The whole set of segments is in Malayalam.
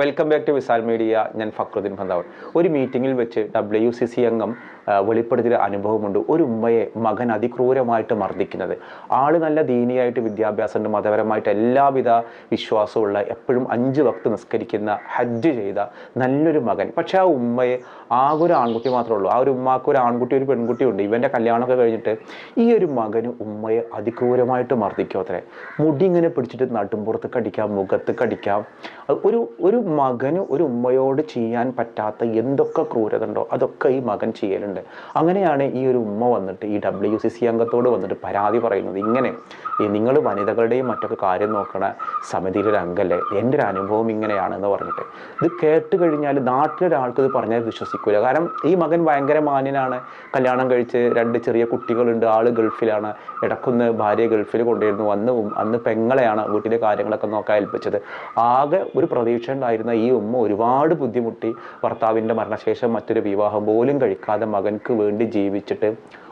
Welcome back to Visal media ഞാൻ ഫക്രുദ്ദീൻ ഭന്താവൻ ഒരു മീറ്റിങ്ങിൽ വെച്ച് ഡബ്ല്യു സി സി അംഗം വെളിപ്പെടുത്തിയ അനുഭവമുണ്ട്. ഒരു ഉമ്മയെ മകൻ അതിക്രൂരമായിട്ട് മർദ്ദിക്കുന്നത്. ആൾ നല്ല ദീനിയായിട്ട് വിദ്യാഭ്യാസമുണ്ട് മതപരമായിട്ട് എല്ലാവിധ വിശ്വാസമുള്ള എപ്പോഴും അഞ്ച് വക്ത് നിസ്കരിക്കുന്ന ഹജ്ജ് ചെയ്ത നല്ലൊരു മകൻ. പക്ഷെ ആ ഉമ്മയെ ആ ഒരു ആൺകുട്ടി മാത്രമേ ഉള്ളൂ. ആ ഒരു ഉമ്മാക്ക് ഒരു ആൺകുട്ടി ഒരു പെൺകുട്ടി ഉണ്ട് ഇവന്റെ കല്യാണമൊക്കെ കഴിഞ്ഞിട്ട് ഈ ഒരു മകന് ഉമ്മയെ അതിക്രൂരമായിട്ട് മർദ്ദിക്കും അത്രേ. മുടി ഇങ്ങനെ പിടിച്ചിട്ട് നട്ടുമ്പുറത്ത് കടിക്കാം മുഖത്ത് കടിക്കാം. ഒരു ഒരു മകന് ഒരു ഉമ്മയോട് ചെയ്യാൻ പറ്റാത്ത എന്തൊക്കെ ക്രൂരത ഉണ്ടോ അതൊക്കെ ഈ മകൻ ചെയ്യലുണ്ട്. അങ്ങനെയാണ് ഈ ഒരു ഉമ്മ വന്നിട്ട് ഈ ഡബ്ല്യു സി സി അംഗത്തോട് വന്നിട്ട് പരാതി പറയുന്നത്. ഇങ്ങനെ ഈ നിങ്ങൾ വനിതകളുടെയും മറ്റൊക്കെ കാര്യം നോക്കണ സമിതിയിലെ ഒരു അംഗല്ലേ? എന്റെ ഒരു അനുഭവം ഇങ്ങനെയാണെന്ന് പറഞ്ഞിട്ട്. ഇത് കേട്ട് കഴിഞ്ഞാൽ നാട്ടിലൊരാൾക്ക് ഇത് പറഞ്ഞാൽ വിശ്വസിക്കില്ല കാരണം ഈ മകൻ ഭയങ്കര മാന്യനാണ്. കല്യാണം കഴിച്ച് രണ്ട് ചെറിയ കുട്ടികളുണ്ട്. ആൾ ഗൾഫിലാണ്. ഇടക്കൊന്ന് ഭാര്യ ഗൾഫിൽ കൊണ്ടുവരുന്നു. അന്ന് അന്ന് പെങ്ങളെയാണ് വീട്ടിലെ കാര്യങ്ങളൊക്കെ നോക്കാൻ ഏൽപ്പിച്ചത്. ആകെ ഒരു പ്രതീക്ഷ ഉണ്ടായിരുന്ന ഈ ഉമ്മ ഒരുപാട് ബുദ്ധിമുട്ടി ഭർത്താവിന്റെ മരണശേഷം മറ്റൊരു വിവാഹം പോലും കഴിക്കാതെ മകൻക്ക് വേണ്ടി ജീവിച്ചിട്ട്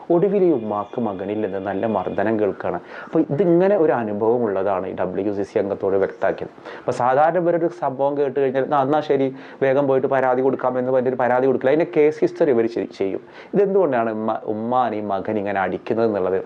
ഒടുവിൽ ഈ ഉമ്മാക്ക് മകനിൽ നിന്ന് നല്ല മർദ്ദനം കേൾക്കുകയാണ് അപ്പോൾ ഇതിങ്ങനെ ഒരു അനുഭവം ഉള്ളതാണ് ഈ ഡബ്ല്യു സി സി അംഗത്തോട് വ്യക്തമാക്കിയത്. അപ്പോൾ സാധാരണ ഇവരൊരു സംഭവം കേട്ട് കഴിഞ്ഞാൽ "ആ, എന്നാ ശരി വേഗം പോയിട്ട് പരാതി കൊടുക്കാമെന്ന് പറഞ്ഞൊരു പരാതി കൊടുക്കില്ല. അതിന്റെ കേസ് ഹിസ്റ്ററി ഇവർ ചെയ്യും. ഇതെന്തുകൊണ്ടാണ് ഉമ്മ ഉമ്മാൻ ഈ മകൻ ഇങ്ങനെ അടിക്കുന്നത് എന്നുള്ളത്?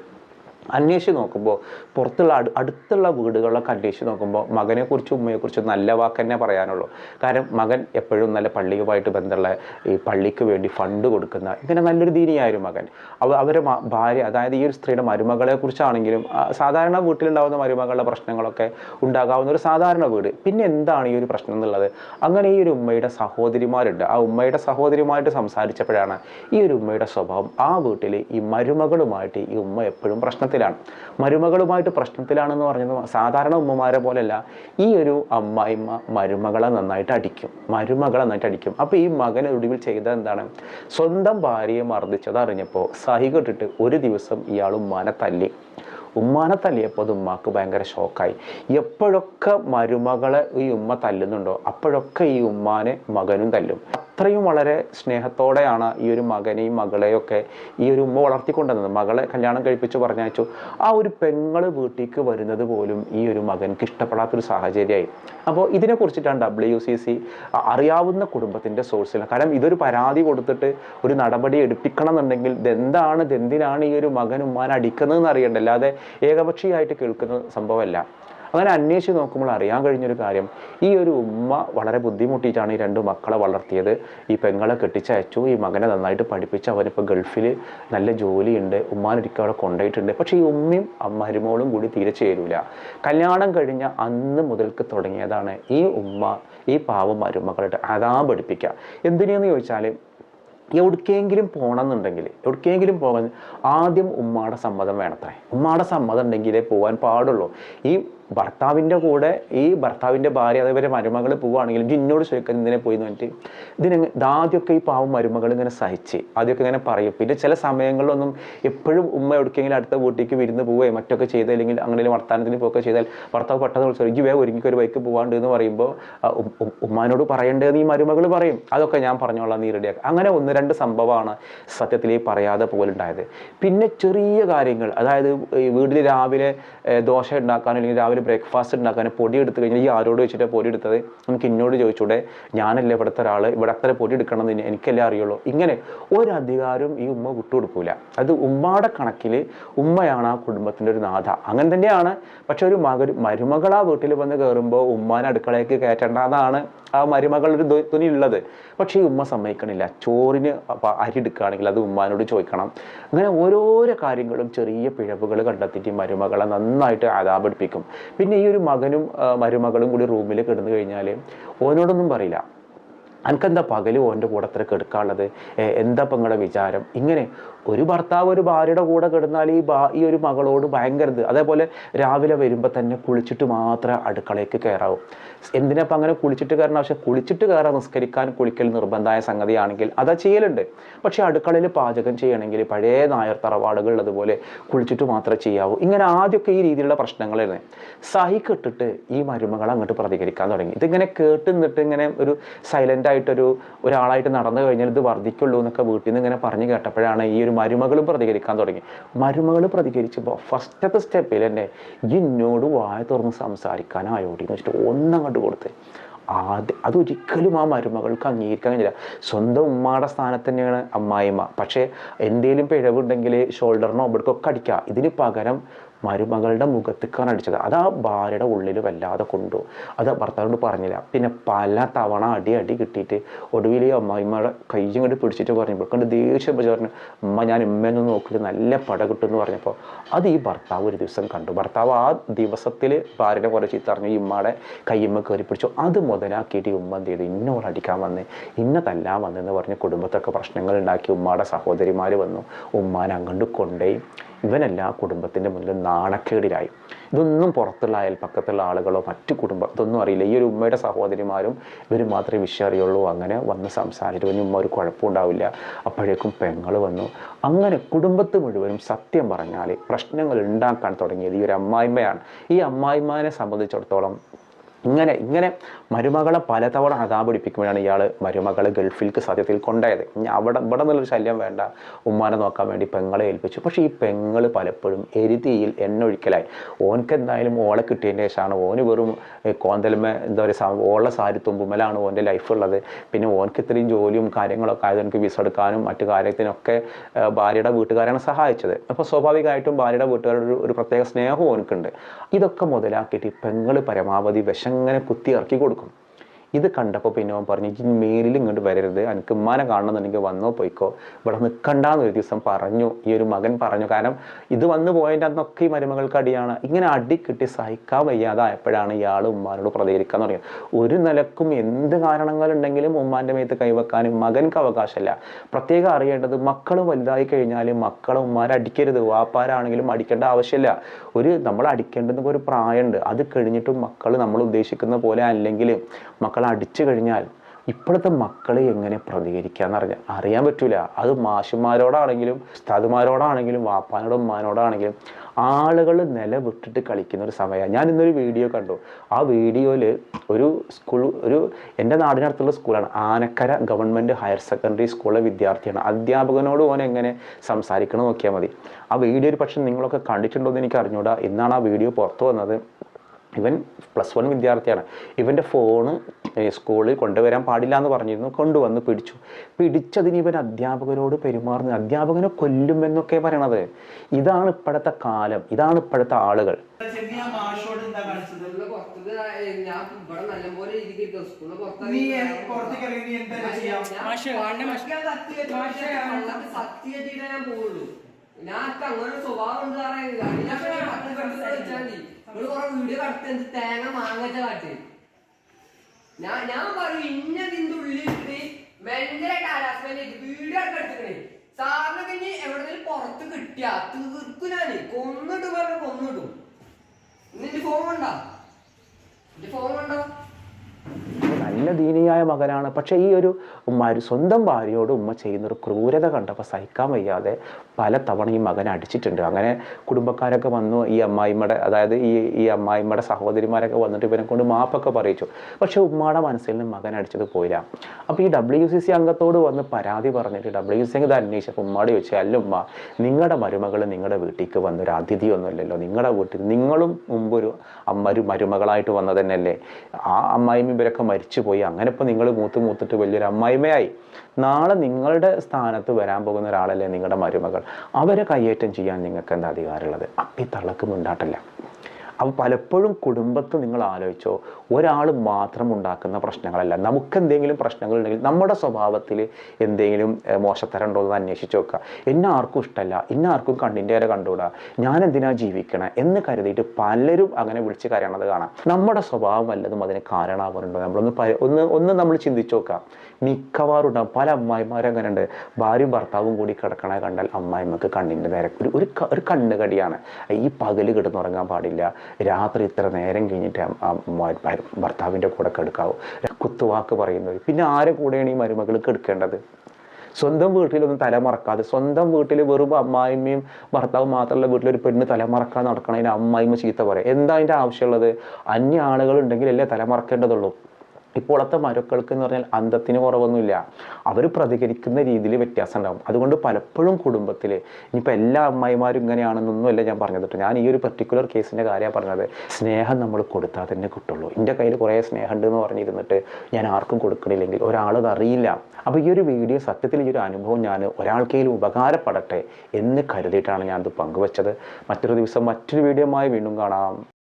അന്വേഷിച്ച് നോക്കുമ്പോൾ പുറത്തുള്ള അടു അടുത്തുള്ള വീടുകളിലൊക്കെ അന്വേഷിച്ച് നോക്കുമ്പോൾ മകനെക്കുറിച്ചും ഉമ്മയെക്കുറിച്ചും നല്ല വാക്ക് തന്നെ പറയാനുള്ളൂ. കാരണം മകൻ എപ്പോഴും നല്ല പള്ളിയുമായിട്ട് ബന്ധമുള്ള ഈ പള്ളിക്ക് വേണ്ടി ഫണ്ട് കൊടുക്കുന്ന ഇങ്ങനെ നല്ലൊരു ദീനിയായൊരു മകൻ. അവ അവരെ ഭാര്യ അതായത് ഈ ഒരു സ്ത്രീയുടെ മരുമകളെ കുറിച്ചാണെങ്കിലും ആ, സാധാരണ വീട്ടിലുണ്ടാകുന്ന മരുമകളുടെ പ്രശ്നങ്ങളൊക്കെ ഉണ്ടാകാവുന്ന ഒരു സാധാരണ വീട്. പിന്നെ എന്താണ് ഈ ഒരു പ്രശ്നം എന്നുള്ളത്? അങ്ങനെ ഈ ഒരു ഉമ്മയുടെ സഹോദരിമാരുണ്ട്. ആ ഉമ്മയുടെ സഹോദരിയുമായിട്ട് സംസാരിച്ചപ്പോഴാണ് ഈ ഒരു ഉമ്മയുടെ സ്വഭാവം. ആ വീട്ടിൽ ഈ മരുമകളുമായിട്ട് ഈ ഉമ്മ എപ്പോഴും പ്രശ്നത്തിലാണ്. മരുമകളുമായിട്ട് പ്രശ്നത്തിലാണെന്ന് പറഞ്ഞത് സാധാരണ ഉമ്മമാരെ പോലെയല്ല. ഈ ഒരു അമ്മായിമ്മ മരുമകളെ നന്നായിട്ട് അടിക്കും. മരുമകളെ നന്നായിട്ട് അടിക്കും. അപ്പോൾ ഈ മകൻ ഒടുവിൽ ചെയ്തത് എന്താണ്? സ്വന്തം ഭാര്യയെ മർദ്ദിച്ചത് അറിഞ്ഞപ്പോൾ സഹി കെട്ടിട്ട് ഒരു ദിവസം ഇയാൾ ഉമ്മാനെ തല്ലി. ഉമ്മാനെ തല്ലിയപ്പോൾ അത് ഉമ്മാക്ക് ഭയങ്കര ഷോക്കായി. എപ്പോഴൊക്കെ മരുമകളെ ഈ ഉമ്മ തല്ലുന്നുണ്ടോ അപ്പോഴൊക്കെ ഈ ഉമ്മാനെ മകനും തല്ലും. അത്രയും വളരെ സ്നേഹത്തോടെയാണ് ഈ ഒരു മകനെയും മകളെയൊക്കെ ഈ ഒരു ഉമ്മ വളർത്തിക്കൊണ്ടുവന്നത്. മകളെ കല്യാണം കഴിപ്പിച്ച് പറഞ്ഞയച്ചു. ആ ഒരു പെങ്ങൾ വീട്ടിലേക്ക് വരുന്നത് പോലും ഈ ഒരു മകൻക്ക് ഇഷ്ടപ്പെടാത്തൊരു സാഹചര്യമായി. അപ്പോൾ ഇതിനെക്കുറിച്ചിട്ടാണ് ഡബ്ല്യു സി സി അറിയാവുന്ന കുടുംബത്തിന്റെ സോഴ്സിൽ കാരണം ഇതൊരു പരാതി കൊടുത്തിട്ട് ഒരു നടപടി എടുപ്പിക്കണം എന്നുണ്ടെങ്കിൽ ഇതെന്താണ് ഇതെന്തിനാണ് ഈ ഒരു മകൻ ഉമ്മാൻ അടിക്കുന്നതെന്ന് അറിയണ്ട. അല്ലാതെ ഏകപക്ഷീയമായിട്ട് കേൾക്കുന്ന സംഭവമല്ല. അങ്ങനെ അന്വേഷിച്ച് നോക്കുമ്പോൾ അറിയാൻ കഴിഞ്ഞൊരു കാര്യം ഈ ഒരു ഉമ്മ വളരെ ബുദ്ധിമുട്ടിയിട്ടാണ് ഈ രണ്ട് മക്കളെ വളർത്തിയത്. ഈ പെങ്ങളെ കെട്ടിച്ചയച്ചു ഈ മകനെ നന്നായിട്ട് പഠിപ്പിച്ച് അവനിപ്പോൾ ഗൾഫിൽ നല്ല ജോലിയുണ്ട് ഉമ്മാനൊരിക്കൽ അവിടെ കൊണ്ടുപോയിട്ടുണ്ട്. പക്ഷേ ഈ ഉമ്മയും അമ്മരുമോളും മരുമോളും കൂടി തീരെ ചേരൂല. കല്യാണം കഴിഞ്ഞ അന്ന് മുതൽക്ക് തുടങ്ങിയതാണ് ഈ ഉമ്മ ഈ പാവം മരുമകളുടെ അതാ പഠിപ്പിക്കുക. എന്തിനെന്ന് ചോദിച്ചാൽ എവിടേക്കെങ്കിലും പോകണമെന്നുണ്ടെങ്കിൽ എവിടേക്കെങ്കിലും പോകാൻ ആദ്യം ഉമ്മാടെ സമ്മതം വേണത്രേ. ഉമ്മാടെ സമ്മതം ഉണ്ടെങ്കിലേ പോകാൻ പാടുള്ളൂ. ഈ ഭർത്താവിന്റെ കൂടെ ഈ ഭർത്താവിന്റെ ഭാര്യ അതേപോലെ മരുമകൾ പോവുകയാണെങ്കിൽ ജിന്നോട് ചോദിക്കുന്ന ഇതിനെ പോയി എന്ന് പറഞ്ഞിട്ട് ഇതിന് ഇതാദ്യമൊക്കെ ഈ പാവം മരുമകൾ ഇങ്ങനെ സഹിച്ച് ആദ്യമൊക്കെ ഇങ്ങനെ പറയും. പിന്നെ ചില സമയങ്ങളിലൊന്നും എപ്പോഴും ഉമ്മ എവിടേക്കെങ്കിലും അടുത്ത വീട്ടിലേക്ക് വിരുന്ന് പോവുകയും മറ്റൊക്കെ ചെയ്തില്ലെങ്കിൽ അങ്ങനെ വർത്താനത്തിന് പോവുകയൊക്കെ ചെയ്താൽ ഭർത്താവ് പെട്ടെന്ന് വിളിച്ചു ഇജ്ജ് വേഗം ഒരുങ്ങിക്ക് ഒരു ബൈക്ക് പോകാണ്ട് എന്ന് പറയുമ്പോൾ ഉമ്മാനോട് പറയേണ്ടതെന്ന് ഈ മരുമകൾ പറയും. അതൊക്കെ ഞാൻ പറഞ്ഞോളാം നീ റെഡിയാക്കുക അങ്ങനെ ഒന്ന് രണ്ട് സംഭവമാണ് സത്യത്തിൽ ഈ പറയാതെ പോലുണ്ടായത് പിന്നെ ചെറിയ കാര്യങ്ങൾ അതായത് വീട്ടിൽ രാവിലെ ദോശ ഉണ്ടാക്കാൻ അല്ലെങ്കിൽ രാവിലെ ബ്രേക്ക്ഫാസ്റ്റ് ഉണ്ടാക്കാൻ പൊടി എടുത്തു കഴിഞ്ഞാൽ ഈ ആരോട് വെച്ചിട്ട് പൊടി എടുത്തത്? നമുക്ക് ഇന്നോട് ചോദിച്ചൂടെ ഞാനല്ലേ ഇവിടുത്തെ ഒരാൾ ഇവിടെ അത്ര പൊടി എടുക്കണം എന്ന് എനിക്കല്ലേ അറിയുള്ളൂ? ഇങ്ങനെ ഒരധികാരം ഈ ഉമ്മ വിട്ടുകൊടുക്കൂല. അത് ഉമ്മയുടെ കണക്കിൽ ഉമ്മയാണ് ആ കുടുംബത്തിന്റെ ഒരു നാഥ. അങ്ങനെ തന്നെയാണ്. പക്ഷെ ഒരു മകൻ മരുമകൾ ആ വീട്ടിൽ വന്ന് കയറുമ്പോൾ ഉമ്മാനെ അടുക്കളയ്ക്ക് കയറ്റേണ്ടതാണ് ആ മരുമകളൊരു ഒരു തുണി ഉള്ളത്. പക്ഷേ ഈ ഉമ്മ സമ്മതിക്കണില്ല. ചോറിന് അരി എടുക്കുകയാണെങ്കിൽ അത് ഉമ്മാനോട് ചോദിക്കണം. അങ്ങനെ ഓരോരോ കാര്യങ്ങളും ചെറിയ പിഴവുകൾ കണ്ടെത്തിയിട്ട് മരുമകളെ നന്നായിട്ട് ആദാപടിപ്പിക്കും. പിന്നെ ഈ ഒരു മകനും മരുമകളും കൂടി റൂമിൽ കിടന്നു കഴിഞ്ഞാൽ ഓനോടൊന്നും പറയില്ല. അനക്കെന്താ പകൽ ഓന്റെ കൂടെ അത്ര കെടുക്കാനുള്ളത്? എന്താ ഇപ്പം നിങ്ങളുടെ വിചാരം? ഇങ്ങനെ ഒരു ഭർത്താവ് ഒരു ഭാര്യയുടെ കൂടെ കിടന്നാൽ ഈ ഭാ ഈ ഒരു മകളോട് ഭയങ്കര ഇത്. അതേപോലെ രാവിലെ വരുമ്പോൾ തന്നെ കുളിച്ചിട്ട് മാത്രമേ അടുക്കളയ്ക്ക് കയറാവും എന്തിനപ്പം അങ്ങനെ കുളിച്ചിട്ട് കയറണം പക്ഷേ കുളിച്ചിട്ട് കയറാൻ നിസ്കരിക്കാൻ കുളിക്കൽ നിർബന്ധമായ സംഗതിയാണെങ്കിൽ അതാ ചെയ്യലുണ്ട്. പക്ഷേ അടുക്കളയിൽ പാചകം ചെയ്യണമെങ്കിൽ പഴയ നായർ തറവാടുകൾ അതുപോലെ കുളിച്ചിട്ട് മാത്രമേ ചെയ്യാവൂ. ഇങ്ങനെ ആദ്യമൊക്കെ ഈ രീതിയിലുള്ള പ്രശ്നങ്ങളായിരുന്നു. സഹിക്കിട്ടിട്ട് കെട്ടിട്ട് ഈ മരുമകൾ അങ്ങോട്ട് പ്രതികരിക്കാൻ തുടങ്ങി. ഇതിങ്ങനെ കേട്ട് നിന്നിട്ട് ഇങ്ങനെ ഒരു സൈലന്റ് ആയിട്ടൊരു ഒരാളായിട്ട് നടന്നു കഴിഞ്ഞാൽ ഇത് വർദ്ധിക്കുള്ളൂ എന്നൊക്കെ വീട്ടിൽ നിന്ന് ഇങ്ങനെ പറഞ്ഞു കേട്ടപ്പോഴാണ് ഈ ഒരു മരുമകളും പ്രതികരിക്കാൻ തുടങ്ങി. മരുമകൾ പ്രതികരിച്ചപ്പോൾ ഫസ്റ്റത്തെ സ്റ്റെപ്പിൽ തന്നെ ഇന്നോട് വായ തുറന്ന് സംസാരിക്കാനായോടി എന്ന് വെച്ചിട്ട് ഒന്നങ്ങോട്ട് കൊടുത്ത്. ആദ്യ അതൊരിക്കലും ആ മരുമകൾക്ക് അംഗീകരിക്കാൻ കഴിയില്ല സ്വന്തം ഉമ്മയുടെ സ്ഥാനത്ത് തന്നെയാണ് അമ്മായിമ്മ. പക്ഷേ എന്തെങ്കിലും പിഴവുണ്ടെങ്കിൽ ഷോൾഡറിനോ ഇവിടേക്കൊക്കെ അടിക്കുക. ഇതിന് പകരം മരുമകളുടെ മുഖത്ത് കാണടിച്ചത് അത് ആ ഭാര്യയുടെ ഉള്ളിൽ വല്ലാതെ കൊണ്ടു. അത് ഭർത്താവിനോട് പറഞ്ഞില്ല. പിന്നെ പല തവണ അടി അടി കിട്ടിയിട്ട് ഒടുവിൽ ഈ അമ്മായിമ്മയുടെ കയ്യും കൊണ്ട് പിടിച്ചിട്ട് പറഞ്ഞു. ഇവർക്കൊണ്ട് ദേഷ്യം വെച്ച് പറഞ്ഞു അമ്മ ഞാൻ ഇമ്മേനെ നോക്കിയിട്ട് നല്ല പട കിട്ടും എന്ന് പറഞ്ഞപ്പോൾ അത് ഈ ഭർത്താവ് ഒരു ദിവസം കണ്ടു. ഭർത്താവ് ആ ദിവസത്തിൽ ഭാര്യയുടെ കുറേ ചീത്ത പറഞ്ഞു ഈ ഉമ്മയുടെ കയ്യമ്മ കയറി പിടിച്ചു. അത് മുതലാക്കിയിട്ട് ഈ ഉമ്മ എന്ത് ചെയ്തു? ഇന്നോട് അടിക്കാൻ വന്ന് ഇന്ന തല്ലാൻ വന്നെന്ന് പറഞ്ഞ് കുടുംബത്തൊക്കെ പ്രശ്നങ്ങൾ ഉണ്ടാക്കി ഉമ്മയുടെ സഹോദരിമാർ വന്നു. ഉമ്മാനെ അങ്ങോട്ട് കൊണ്ടുപോയി. ഇവനെല്ലാ കുടുംബത്തിന്റെ മുന്നിൽ നാണക്കേടിലായി. ഇതൊന്നും പുറത്തുള്ള അയൽപ്പക്കത്തുള്ള ആളുകളോ മറ്റു കുടുംബം ഇതൊന്നും അറിയില്ല. ഈ ഒരു ഉമ്മയുടെ സഹോദരിമാരും ഇവർ മാത്രമേ വിഷയം അറിയുള്ളൂ അങ്ങനെ വന്ന് സംസാരിച്ചു ഇനി ഉമ്മ ഒരു കുഴപ്പമുണ്ടാവില്ല അപ്പോഴേക്കും പെങ്ങൾ വന്നു. അങ്ങനെ കുടുംബത്ത് മുഴുവനും സത്യം പറഞ്ഞാൽ പ്രശ്നങ്ങൾ ഉണ്ടാക്കാൻ തുടങ്ങിയത് ഈ ഒരു അമ്മായിമ്മയാണ്. ഈ അമ്മായിമ്മനെ സംബന്ധിച്ചിടത്തോളം ഇങ്ങനെ ഇങ്ങനെ മരുമകളെ പലതവണ അതാപിടിപ്പിക്കുമ്പോഴാണ് ഇയാൾ മരുമകളെ ഗൾഫിലേക്ക് സത്യത്തിൽ കൊണ്ടായത് ഇനി അവിടെ ഇവിടെ നിന്നുള്ളൊരു ശല്യം വേണ്ട. ഉമ്മാനെ നോക്കാൻ വേണ്ടി പെങ്ങളെ ഏൽപ്പിച്ചു. പക്ഷേ ഈ പെങ്ങൾ പലപ്പോഴും എരുതിയിൽ എണ്ണൊഴിക്കലായി. ഓനക്ക് എന്തായാലും ഓളെ കിട്ടിയതിന്റെ ശേഷമാണ് ഓന് വെറും കോന്തലമ്മ എന്താ പറയുക ഓളെ സാരി തുമ്പുമലാണ് ഓന്റെ ലൈഫ് ഉള്ളത്. പിന്നെ ഓനക്ക് ഇത്രയും ജോലിയും കാര്യങ്ങളൊക്കെ ആയത് എനിക്ക് വിസ എടുക്കാനും മറ്റു കാര്യത്തിനൊക്കെ ഭാര്യയുടെ വീട്ടുകാരാണ് സഹായിച്ചത്. അപ്പോൾ സ്വാഭാവികമായിട്ടും ഭാര്യയുടെ വീട്ടുകാരുടെ ഒരു പ്രത്യേക സ്നേഹവും ഓനക്കുണ്ട് ഇതൊക്കെ മുതലാക്കിയിട്ട് പെങ്ങൾ പരമാവധി വിഷങ്ങനെ കുത്തി ഇറക്കി കൊടുക്കും. ഇത് കണ്ടപ്പോൾ പിന്നെ അവൻ പറഞ്ഞു ഇജ്ജ് മേലിൽ ഇങ്ങോട്ട് വരരുത്. എനിക്ക് ഉമ്മാനെ കാണണമെന്നുണ്ടെങ്കിൽ വന്നോ പോയിക്കോ. ഇവിടെ നിൽക്കണ്ടെന്ന് ഒരു ദിവസം പറഞ്ഞു. ഈ ഒരു മകൻ പറഞ്ഞു. കാരണം ഇത് വന്നു പോയതിന്റെ അന്നൊക്കെ ഈ മരുമകൾക്ക് അടിയാണ്. ഇങ്ങനെ അടി കിട്ടി സഹിക്കാൻ വയ്യാതായപ്പോഴാണ് ഇയാൾ ഉമ്മാനോട് പ്രതികരിക്കാൻ തുടങ്ങിയത്. ഒരു നിലക്കും എന്ത് കാരണങ്ങളുണ്ടെങ്കിലും ഉമ്മാന്റെ മേത്ത് കൈവെക്കാനും മകൻക്ക് അവകാശമല്ല. പ്രത്യേകം അറിയേണ്ടത് മക്കൾ വലുതായി കഴിഞ്ഞാൽ മക്കളെ ഉമ്മാരെ അടിക്കരുത്. വാപ്പാരാണെങ്കിലും അടിക്കേണ്ട ആവശ്യമില്ല. ഒരു നമ്മൾ അടിക്കേണ്ടുന്ന ഒരു പ്രായമുണ്ട്. അത് കഴിഞ്ഞിട്ടും മക്കൾ നമ്മൾ ഉദ്ദേശിക്കുന്ന പോലെ അല്ലെങ്കിൽ മക്കളെ അടിച്ചു കഴിഞ്ഞാൽ ഇപ്പോഴത്തെ മക്കളെ എങ്ങനെ പ്രതികരിക്കാന്ന് അറിഞ്ഞാൽ അറിയാൻ പറ്റൂല. അത് മാഷുമാരോടാണെങ്കിലും ഉസ്താദുമാരോടാണെങ്കിലും വാപ്പാനോടും ഉമ്മാനോടാണെങ്കിലും ആളുകൾ നില വിട്ടിട്ട് കളിക്കുന്ന ഒരു സമയമാണ്. ഞാൻ ഇന്നൊരു വീഡിയോ കണ്ടു. ആ വീഡിയോയിൽ ഒരു സ്കൂൾ ഒരു എന്റെ നാടിനടുത്തുള്ള സ്കൂളാണ്. ആനക്കര ഗവൺമെന്റ് ഹയർ സെക്കൻഡറി സ്കൂളിലെ വിദ്യാർത്ഥിയാണ്. അധ്യാപകനോട് ഓൻ എങ്ങനെ സംസാരിക്കണം നോക്കിയാൽ മതി. ആ വീഡിയോ ഒരു പക്ഷേ നിങ്ങളൊക്കെ കണ്ടിട്ടുണ്ടോ എന്ന് എനിക്ക് അറിഞ്ഞൂടാ. എന്നാണ് ആ വീഡിയോ പുറത്തു വന്നത്. ഇവൻ പ്ലസ് വൺ വിദ്യാർത്ഥിയാണ്. ഇവന്റെ ഫോണ് സ്കൂളിൽ കൊണ്ടുവരാൻ പാടില്ല എന്ന് പറഞ്ഞിരുന്നു. കൊണ്ടുവന്ന് പിടിച്ചു. പിടിച്ചതിന് ഇവൻ അധ്യാപകരോട് പെരുമാറുന്നു. അധ്യാപകനെ കൊല്ലുമെന്നൊക്കെ പറയണത്. ഇതാണ് ഇപ്പോഴത്തെ കാലം. ഇതാണ് ഇപ്പോഴത്തെ ആളുകൾ. ഞാൻ അങ്ങനെ സ്വഭാവം ഉണ്ട്. നിങ്ങൾ കുറെ വീഡിയോ കടത്തി എന്ത് തേങ്ങ മാങ്ങച്ച കാട്ടി ഞാൻ ഞാൻ പറയും ഇന്ന ഇതിന്റെ ഉള്ളിൽ ഇട്ടിട്ട് ഭയങ്കരമായിട്ട് ഹരാസ്മെന്റ് വീഡിയോ ഒക്കെ എടുത്തിക്കണേ. സാറിന് പിന്നെ എവിടെന്നെങ്കിലും പുറത്ത് കിട്ടിയ തീർക്കു ഞാൻ. കൊന്നിട്ട് പറഞ്ഞ കൊന്നിടും. നിന്റെ ഫോൺ കണ്ടോ എന്റെ ഫോൺ കണ്ടോ നല്ല ദീനിയായ മകനാണ്. പക്ഷേ ഈ ഒരു മരു സ്വന്തം ഭാര്യയോട് ഉമ്മ ചെയ്യുന്നൊരു ക്രൂരത കണ്ടപ്പോൾ സഹിക്കാൻ വയ്യാതെ പല തവണ ഈ മകനെ അടിച്ചിട്ടുണ്ട്. അങ്ങനെ കുടുംബക്കാരൊക്കെ വന്നു ഈ അമ്മായിമ്മയുടെ അതായത് ഈ ഈ അമ്മായിമ്മയുടെ സഹോദരിമാരൊക്കെ വന്നിട്ട് ഇവനെ കൊണ്ട് മാപ്പൊക്കെ പറയിച്ചു. പക്ഷേ ഉമ്മയുടെ മനസ്സിൽ നിന്ന് മകൻ അടിച്ചത് പോയില്ല. അപ്പോൾ ഈ ഡബ്ല്യു സി സി അംഗത്തോട് വന്ന് പരാതി പറഞ്ഞിട്ട് ഡബ്ല്യു സി ഇത് അന്വേഷിച്ചപ്പോൾ ഉമ്മയോട് ചോദിച്ചു അല്ല ഉമ്മ നിങ്ങളുടെ മരുമകൾ നിങ്ങളുടെ വീട്ടിലേക്ക് വന്നൊരു അതിഥിയൊന്നുമില്ലല്ലോ. നിങ്ങളുടെ വീട്ടിൽ നിങ്ങളും മുമ്പൊരു അമ്മ ഒരു മരുമകളായിട്ട് വന്നത് തന്നെയല്ലേ ആ അമ്മായിമ്മ ഇവരൊക്കെ മരിച്ചുപോയി അങ്ങനെ ഇപ്പോൾ നിങ്ങൾ മൂത്ത് മൂത്തിട്ട് വലിയൊരു അമ്മായിമ്മയായി നാളെ നിങ്ങളുടെ സ്ഥാനത്ത് വരാൻ പോകുന്ന ഒരാളല്ലേ നിങ്ങളുടെ മരുമകൾ. അവരെ കയ്യേറ്റം ചെയ്യാൻ നിങ്ങൾക്ക് എന്താ അധികാരമുള്ളത്? അപ്പി തള്ളക്ക് മുണ്ടാട്ടില്ല അപ്പോൾ പലപ്പോഴും കുടുംബത്ത് നിങ്ങൾ ആലോചിച്ചോ ഒരാൾ മാത്രം ഉണ്ടാക്കുന്ന പ്രശ്നങ്ങളല്ല. നമുക്ക് എന്തെങ്കിലും പ്രശ്നങ്ങൾ ഉണ്ടെങ്കിൽ നമ്മുടെ സ്വഭാവത്തിൽ എന്തെങ്കിലും മോശത്തരം ഉണ്ടോ എന്ന് അന്വേഷിച്ച് നോക്കുക എന്നെ ആർക്കും ഇഷ്ടമല്ല ഇന്ന ആർക്കും കണ്ണിന്റെ വരെ കണ്ടുകൂടാ. ഞാൻ എന്തിനാ ജീവിക്കണേ എന്ന് കരുതിയിട്ട് പലരും അങ്ങനെ വിളിച്ച് കരയണത് കാണാം. നമ്മുടെ സ്വഭാവം വല്ലതും അതിന് കാരണമാകുന്നുണ്ടോ നമ്മളൊന്ന് ഒന്ന് ഒന്ന് നമ്മൾ ചിന്തിച്ച് നോക്കുക മിക്കവാറും ഉണ്ടാകും പല അമ്മായിമാരും അങ്ങനെ ഉണ്ട് ഭാര്യയും ഭർത്താവും കൂടി കിടക്കണ കണ്ടാൽ അമ്മായിമ്മക്ക് കണ്ണിന്റെ നേരെ ഒരു ഒരു കണ്ണുകടിയാണ്. ഈ പകൽ കിടന്നുറങ്ങാൻ പാടില്ല. രാത്രി ഇത്ര നേരം കഴിഞ്ഞിട്ട് ഭർത്താവിന്റെ കൂടെ കെടുക്കാവും. കുത്തുവാക്ക് പറയുന്നവർ പിന്നെ ആരെ കൂടെയാണ് ഈ മരുമകൾ കെടുക്കേണ്ടത്? സ്വന്തം വീട്ടിലൊന്നും തലമറക്കാതെ സ്വന്തം വീട്ടിൽ വെറും അമ്മായിമ്മയും ഭർത്താവും മാത്രമല്ല വീട്ടിലൊരു പെണ്ണ് തലമറക്കാതെ നടക്കണതിന് അമ്മായിമ്മ ചീത്ത പറയാം. എന്താ അതിന്റെ ആവശ്യമുള്ളത്? അന്യ ആളുകൾ ഉണ്ടെങ്കിൽ അല്ലേ തലമറക്കേണ്ടതുള്ളൂ ഇപ്പോഴത്തെ മരക്കൾക്ക് എന്ന് പറഞ്ഞാൽ അന്തത്തിന് കുറവൊന്നുമില്ല. അവർ പ്രതികരിക്കുന്ന രീതിയിൽ വ്യത്യാസം ഉണ്ടാകും അതുകൊണ്ട് പലപ്പോഴും കുടുംബത്തിൽ ഇനിയിപ്പോൾ എല്ലാ അമ്മായിമാരും ഇങ്ങനെയാണെന്നൊന്നുമല്ല ഞാൻ പറഞ്ഞത് കേട്ടോ. ഞാൻ ഈ ഒരു പെർട്ടിക്കുലർ കേസിന്റെ കാര്യമാണ് പറഞ്ഞത്. സ്നേഹം നമ്മൾ കൊടുത്താൽ തന്നെ കിട്ടുള്ളൂ. എന്റെ കയ്യിൽ കുറേ സ്നേഹമുണ്ട് എന്ന് പറഞ്ഞിരുന്നിട്ട് ഞാൻ ആർക്കും കൊടുക്കണില്ലെങ്കിൽ ഒരാളത് അറിയില്ല. അപ്പോൾ ഈ ഒരു വീഡിയോ സത്യത്തിൽ ഈ ഒരു അനുഭവം ഞാൻ ഒരാൾക്കെങ്കിലും ഉപകാരപ്പെടട്ടെ എന്ന് കരുതിയിട്ടാണ് ഞാനത് പങ്കുവച്ചത്. മറ്റൊരു ദിവസം മറ്റൊരു വീഡിയോ വീണ്ടും കാണാം.